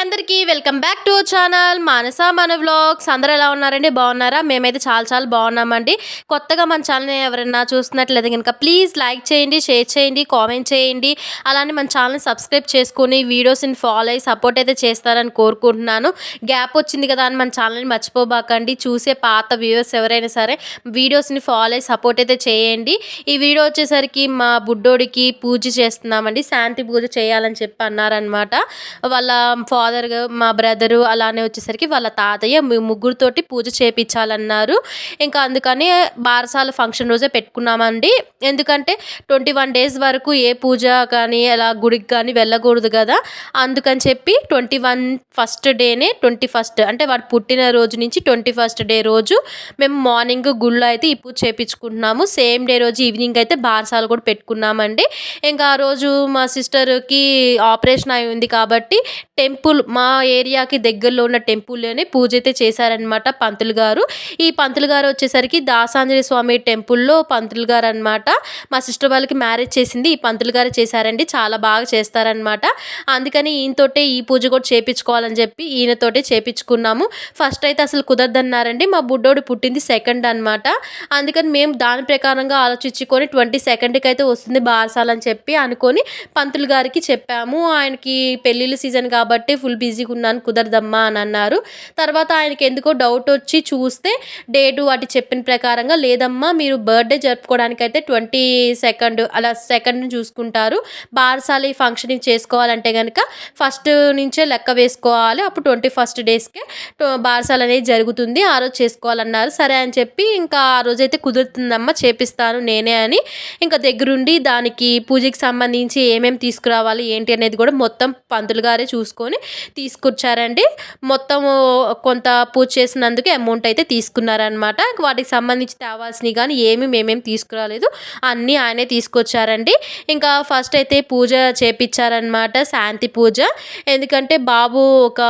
అందరికీ welcome back to channel. Manasa మన vlogs. అందరూ ఎలా ఉన్నారండి? బాగున్నారా? మేమైతే చాలా చాలా బాగున్నామండి. కొత్తగా మన ఛానల్ని ఎవరైనా చూస్తున్నట్లయితే కనుక ప్లీజ్ లైక్ చేయండి షేర్ చేయండి కామెంట్ చేయండి. అలానే మన ఛానల్ని సబ్స్క్రైబ్ చేసుకుని వీడియోస్ని ఫాలో అయ్యి సపోర్ట్ అయితే చేస్తారని కోరుకుంటున్నాను. గ్యాప్ వచ్చింది కదా అని మన ఛానల్ని మర్చిపోబాకండి. చూసే పాత వ్యూవర్స్ ఎవరైనా సరే వీడియోస్ని ఫాలో అయ్యి సపోర్ట్ అయితే చేయండి. ఈ వీడియో వచ్చేసరికి మా బుడ్డోడికి పూజ చేస్తున్నామండి. శాంతి పూజ చేయాలని చెప్పి అన్నారనమాట వాళ్ళ ఫాదర్ మా బ్రదరు అలానే వచ్చేసరికి వాళ్ళ తాతయ్య ము- ముగ్గురితోటి పూజ చేపించాలన్నారు ఇంకా అందుకని బారసాల ఫంక్షన్ రోజే పెట్టుకున్నామండి. ఎందుకంటే ట్వంటీ వన్ డేస్ వరకు ఏ పూజ కానీ అలా గుడికి కానీ వెళ్ళకూడదు కదా. అందుకని చెప్పి ట్వంటీ వన్ ఫస్ట్ డేనే ట్వంటీ ఫస్ట్ అంటే వాడు పుట్టిన రోజు నుంచి ట్వంటీ ఫస్ట్ డే రోజు మేము మార్నింగ్ గుళ్ళో అయితే ఈ పూజ చేపించుకుంటున్నాము సేమ్ డే రోజు ఈవినింగ్ అయితే బారసాలు కూడా పెట్టుకున్నామండి. ఇంకా ఆ రోజు మా సిస్టర్కి ఆపరేషన్ అయి ఉంది కాబట్టి టెంపుల్ మా ఏరియాకి దగ్గరలో ఉన్న టెంపుల్లోనే పూజ అయితే చేశారనమాట పంతులు గారు. ఈ పంతులు గారు వచ్చేసరికి దాసాంజనేయ స్వామి టెంపుల్లో పంతులు గారు అనమాట మా సిస్టర్ వాళ్ళకి మ్యారేజ్ చేసింది ఈ పంతులు గారు చేశారండి చాలా బాగా చేస్తారనమాట అందుకని ఈయనతోటే ఈ పూజ కూడా చేపించుకోవాలని చెప్పి ఈయనతోటే చేపించుకున్నాము. ఫస్ట్ అయితే అసలు కుదరదన్నారండి మా బుడ్డోడు పుట్టింది సెకండ్ అనమాట అందుకని మేము దాని ప్రకారంగా ఆలోచించుకొని ట్వంటీ సెకండ్కి అయితే వస్తుంది బారసాలని చెప్పి అనుకొని పంతులు గారికి చెప్పాము. ఆయనకి పెళ్ళిళ్ళ సీజన్ కాబట్టి ఫుల్ బిజీగా ఉన్నాను కుదరదమ్మా అని అన్నారు. తర్వాత ఆయనకి ఎందుకో డౌట్ వచ్చి చూస్తే డేటు వాటి చెప్పిన ప్రకారంగా లేదమ్మా మీరు బర్త్డే జరుపుకోవడానికి అయితే ట్వంటీ సెకండ్ అలా సెకండ్ చూసుకుంటారు. బారసాలి ఈ ఫంక్షనింగ్ చేసుకోవాలంటే కనుక ఫస్ట్ నుంచే లెక్క వేసుకోవాలి. అప్పుడు ట్వంటీ ఫస్ట్ డేస్కే బారసాల అనేది జరుగుతుంది. ఆ రోజు చేసుకోవాలన్నారు. సరే అని చెప్పి ఇంకా ఆ రోజు అయితే కుదురుతుందమ్మా చేపిస్తాను నేనే అని ఇంకా దగ్గరుండి దానికి పూజకి సంబంధించి ఏమేమి తీసుకురావాలి ఏంటి అనేది కూడా మొత్తం పంతులు గారే చూసుకొని తీసుకొచ్చారండి. మొత్తం కొంత పూజ చేసినందుకు అమౌంట్ అయితే తీసుకున్నారనమాట వాటికి సంబంధించి తేవాల్సినవి కానీ ఏమి మేమేం తీసుకురాలేదు. అన్నీ ఆయనే తీసుకొచ్చారండి. ఇంకా ఫస్ట్ అయితే పూజ చేపించారనమాట శాంతి పూజ. ఎందుకంటే బాబు ఒక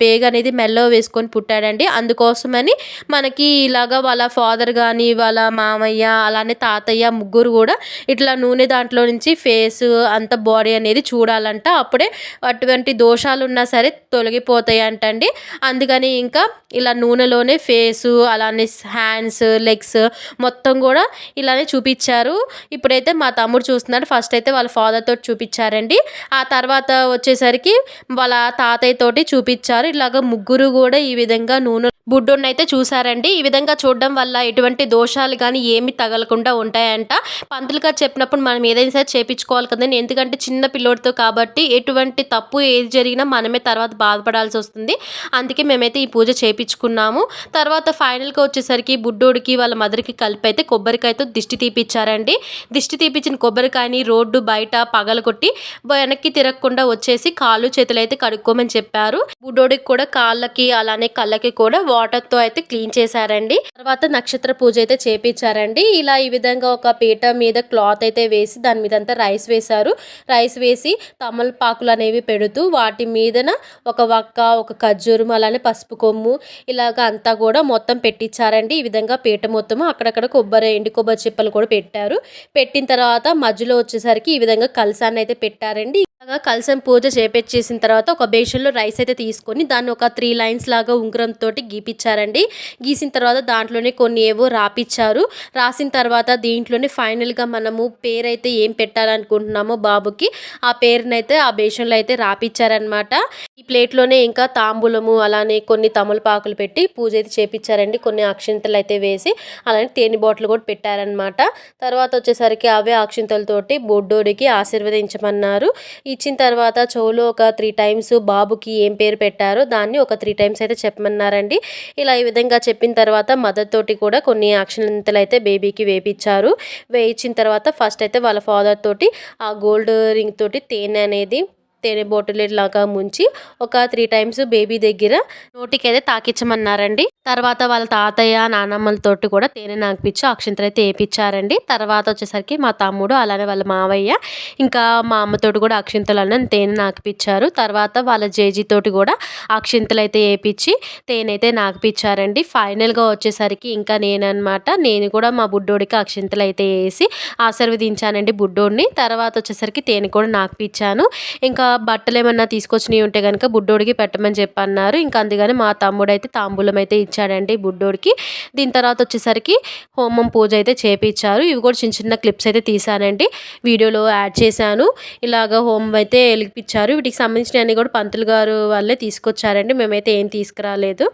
పేగ అనేది మెల్లో వేసుకొని పుట్టాడండి. అందుకోసమని మనకి ఇలాగా వాళ్ళ ఫాదర్ కానీ వాళ్ళ మామయ్య అలానే తాతయ్య ముగ్గురు కూడా ఇట్లా నూనె దాంట్లో నుంచి ఫేస్ అంత బాడీ అనేది చూడాలంట. అప్పుడే అటువంటి దోషాలు ఉన్న సరే తొలగిపోతాయి అంటండి. అందుకని ఇంకా ఇలా నూనెలోనే ఫేసు అలానే హ్యాండ్స్ లెగ్స్ మొత్తం కూడా ఇలానే చూపించారు. ఇప్పుడైతే మా తమ్ముడు చూస్తున్నాడు. ఫస్ట్ అయితే వాళ్ళ ఫాదర్ తోటి చూపించారండి. ఆ తర్వాత వచ్చేసరికి వాళ్ళ తాతయ్య తోటి చూపించారు. ఇలాగ ముగ్గురు కూడా ఈ విధంగా నూనె బుడ్డోని అయితే చూసారండి. ఈ విధంగా చూడడం వల్ల ఎటువంటి దోషాలు కానీ ఏమి తగలకుండా ఉంటాయంట. పంతులు గారు చెప్పినప్పుడు మనం ఏదైనా సరే చేపించుకోవాలి కదండి. ఎందుకంటే చిన్న పిల్లోడితో కాబట్టి ఎటువంటి తప్పు ఏది జరిగినా మనమే తర్వాత బాధపడాల్సి వస్తుంది. అందుకే మేమైతే ఈ పూజ చేపించుకున్నాము తర్వాత ఫైనల్గా వచ్చేసరికి బుడ్డోడికి వాళ్ళ మదర్కి కలిపి అయితే కొబ్బరికాయతో దిష్టి తీపిచ్చారండి. దిష్టి తీపిచ్చిన కొబ్బరికాయని రోడ్డు బయట పగలగొట్టి వెనక్కి తిరగకుండా వచ్చేసి కాళ్ళు చేతులు అయితే కడుక్కోమని చెప్పారు. బుడ్డోడికి కూడా కాళ్ళకి అలానే కళ్ళకి కూడా వాటర్తో అయితే క్లీన్ చేశారండి. తర్వాత నక్షత్ర పూజ అయితే చేపించారండి ఇలా ఈ విధంగా ఒక పీట మీద క్లాత్ అయితే వేసి దాని మీద అంతా రైస్ వేశారు. రైస్ వేసి తమలపాకులు అనేవి పెడుతూ వాటి మీదన ఒక వక్క ఒక ఖర్జూరం అలానే పసుపు కొమ్ము ఇలాగ అంతా కూడా మొత్తం పెట్టించారండి. ఈ విధంగా పీట మొత్తము అక్కడక్కడ కొబ్బరి ఎండి కొబ్బరి చిప్పలు కూడా పెట్టారు. పెట్టిన తర్వాత మధ్యలో వచ్చేసరికి ఈ విధంగా కలసాన్ని అయితే పెట్టారండి. బాగా కలసం పూజ చేపించేసిన తర్వాత ఒక బేషన్లో రైస్ అయితే తీసుకొని దాన్ని ఒక త్రీ లైన్స్ లాగా ఉంగరం తోటి గీపించారండి గీసిన తర్వాత దాంట్లోనే కొన్ని ఏవో రాపిచ్చారు. రాసిన తర్వాత దీంట్లోనే ఫైనల్గా మనము పేరైతే ఏం పెట్టాలనుకుంటున్నామో బాబుకి ఆ పేరునైతే ఆ బేషన్లో అయితే రాపిచ్చారనమాట ఈ ప్లేట్లోనే ఇంకా తాంబూలము అలానే కొన్ని తమలపాకులు పెట్టి పూజ అయితే చేపించారండి కొన్ని అక్షింతలు అయితే వేసి అలానే తేనె బాటిల్ కూడా పెట్టారనమాట తర్వాత వచ్చేసరికి అవే అక్షింతలతోటి బొడ్డోడికి ఆశీర్వదించమన్నారు. ఇచ్చిన తర్వాత చెవులో ఒక త్రీ టైమ్స్ బాబుకి ఏం పేరు పెట్టారో దాన్ని ఒక త్రీ టైమ్స్ అయితే చెప్పమన్నారండి. ఇలా ఈ విధంగా చెప్పిన తర్వాత మదర్ తోటి కూడా కొన్ని అక్షింతలు అయితే బేబీకి వేపించారు వేయించిన తర్వాత ఫస్ట్ అయితే వాళ్ళ ఫాదర్ తోటి ఆ గోల్డ్ రింగ్ తోటి తేనె అనేది తేనె బాటిల్ లాగా ముంచి ఒక త్రీ టైమ్స్ బేబీ దగ్గర నోటికి అయితే తాకిచ్చమన్నారండి. తర్వాత వాళ్ళ తాతయ్య నానమ్మలతోటి కూడా తేనె నాకిపించి అక్షింతలు అయితే వేయించారండి తర్వాత వచ్చేసరికి మా తమ్ముడు అలానే వాళ్ళ మావయ్య ఇంకా మా అమ్మతోటి కూడా అక్షింతలు అన్న తేనె నాకిపించారు తర్వాత వాళ్ళ జేజీతోటి కూడా అక్షింతలు అయితే వేపించి తేనె అయితే నాకిపించారండి ఫైనల్గా వచ్చేసరికి ఇంకా నేనన్నమాట నేను కూడా మా బుడ్డోడికి అక్షింతలు అయితే వేసి ఆశీర్వదించానండి బుడ్డోడిని. తర్వాత వచ్చేసరికి తేనె కూడా నాకిపించాను ఇంకా బట్టలు ఏమన్నా తీసుకొచ్చినవి ఉంటే కనుక బుడ్డోడికి పెట్టమని చెప్పి అన్నారు ఇంకా అందుకని మా తమ్ముడు అయితే తాంబూలం అయితే ఇచ్చాడండి బుడ్డోడికి. దీని తర్వాత వచ్చేసరికి హోమం పూజ అయితే చేపించారు ఇవి కూడా చిన్న చిన్న క్లిప్స్ అయితే తీసానండి వీడియోలో యాడ్ చేశాను. ఇలాగ హోమం అయితే వెలిపించారు వీటికి సంబంధించిన అన్ని కూడా పంతులు గారు వాళ్ళే తీసుకొచ్చారండి. మేమైతే ఏం తీసుకురాలేదు.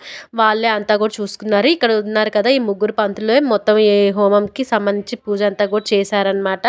వాళ్ళే అంతా కూడా చూసుకున్నారు. ఇక్కడ ఉన్నారు కదా ఈ ముగ్గురు పంతులు. మొత్తం ఏ హోమంకి సంబంధించి పూజ అంతా కూడా చేశారనమాట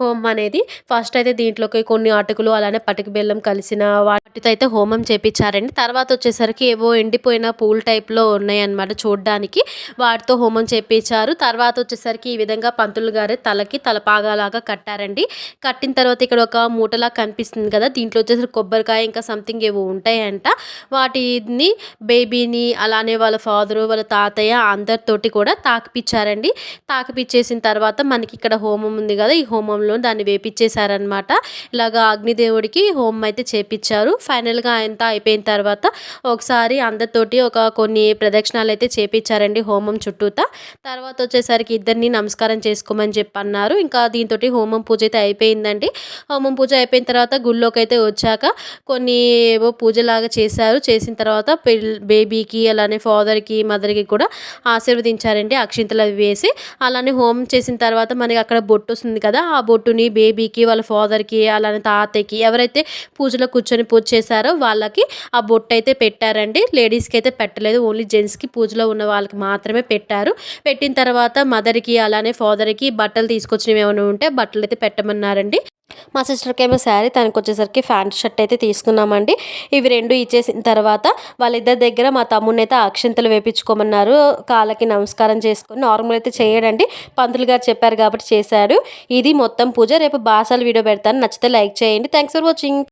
హోమం అనేది ఫస్ట్ అయితే దీంట్లోకి కొన్ని అటుకులు అలానే పటిక బెల్లం కలిసిన వాటితో అయితే హోమం చేపించారండి. తర్వాత వచ్చేసరికి ఏవో ఎండిపోయిన పూల్ టైప్లో ఉన్నాయన్నమాట చూడడానికి. వాటితో హోమం చేపించారు. తర్వాత వచ్చేసరికి ఈ విధంగా పంతులు గారి తలకి తలపాగాలాగా కట్టారండి. కట్టిన తర్వాత ఇక్కడ ఒక మూటలా కనిపిస్తుంది కదా దీంట్లో వచ్చేసరికి కొబ్బరికాయ ఇంకా సంథింగ్ ఏవో ఉంటాయంట. వాటిని బేబీని అలానే వాళ్ళ ఫాదరు వాళ్ళ తాతయ్య అందరితోటి కూడా తాకిపిచ్చారండి. తాకిపిచ్చేసిన తర్వాత మనకి ఇక్కడ హోమం ఉంది కదా ఈ హోమంలో దాన్ని వేపించేశారనమాట ఇలాగా అగ్నిదేవుడికి హోమం అయితే చేపించారు ఫైనల్గా అంతా అయిపోయిన తర్వాత ఒకసారి అందరితోటి ఒక కొన్ని ప్రదక్షిణాలు అయితే చేపించారండి హోమం చుట్టూతా. తర్వాత వచ్చేసరికి ఇద్దరిని నమస్కారం చేసుకోమని చెప్పి అన్నారు ఇంకా దీంతో హోమం పూజ అయితే అయిపోయిందండి. హోమం పూజ అయిపోయిన తర్వాత గుళ్ళోకి అయితే వచ్చాక కొన్ని ఏవో పూజలాగా చేశారు. చేసిన తర్వాత బేబీకి అలానే ఫాదర్కి మదర్కి కూడా ఆశీర్వదించారండి. అక్షింతలు అవి వేసి అలానే హోమం చేసిన తర్వాత మనకి అక్కడ బొట్టు వస్తుంది కదా ఆ బొట్టుని బేబీకి వాళ్ళ ఫాదర్కి అలానే తాతయ్యకి ఎవరైతే పూజలో కూర్చొని పూజ చేశారో వాళ్ళకి ఆ బొట్టు అయితే పెట్టారండి. లేడీస్కి అయితే పెట్టలేదు. ఓన్లీ జెంట్స్కి పూజలో ఉన్న వాళ్ళకి మాత్రమే పెట్టారు. పెట్టిన తర్వాత మదర్కి అలానే ఫాదర్కి బట్టలు తీసుకొచ్చినవి ఏమైనా ఉంటే బట్టలు అయితే పెట్టమన్నారండి. మా సిస్టర్కి ఏమో శారీ తనకు వచ్చేసరికి ప్యాంట్ షర్ట్ అయితే తీసుకున్నామండి. ఇవి రెండు ఇచ్చేసిన తర్వాత వాళ్ళిద్దరి దగ్గర మా తమ్ముడిని అయితే అక్షింతలు వేపించుకోమన్నారు. కాళ్ళకి నమస్కారం చేసుకొని నార్మల్ అయితే చేయడండి. పంతులు గారు చెప్పారు కాబట్టి చేశాడు. ఇది మొత్తం పూజ. రేపు బాసాలు వీడియో పెడతాను. నచ్చితే లైక్ చేయండి. Thanks for watching